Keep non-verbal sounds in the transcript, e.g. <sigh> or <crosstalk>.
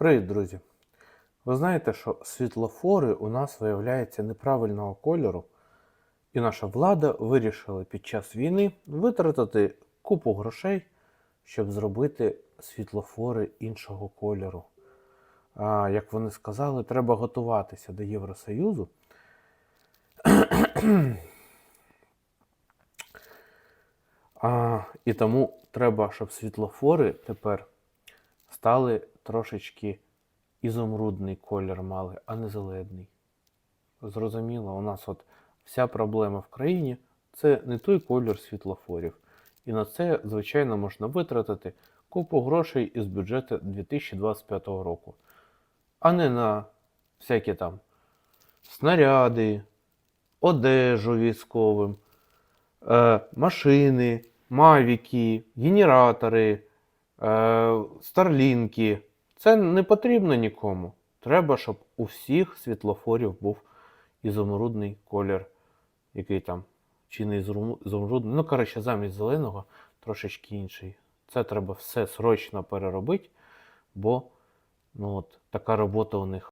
Привіт, друзі! Ви знаєте, що світлофори у нас виявляються неправильного кольору, і наша влада вирішила під час війни витратити купу грошей, щоб зробити світлофори іншого кольору. А, як вони сказали, треба готуватися до Євросоюзу. <clears throat> А, і тому треба, щоб світлофори тепер стали трошечки ізумрудний колір мали, а не зелений. Зрозуміло, у нас от вся проблема в країні це не той колір світлофорів. І на це, звичайно, можна витратити купу грошей із бюджету 2025 року, а не на всякі там снаряди, одежу військовим, е, машини, мавіки, генератори, старлінки. Це не потрібно нікому. Треба, щоб у всіх світлофорів був ізумрудний колір, який там, чи не ізумру- ізумрудний, ну, коротше, замість зеленого трошечки інший. Це треба все срочно переробити, бо ну, от, така робота у них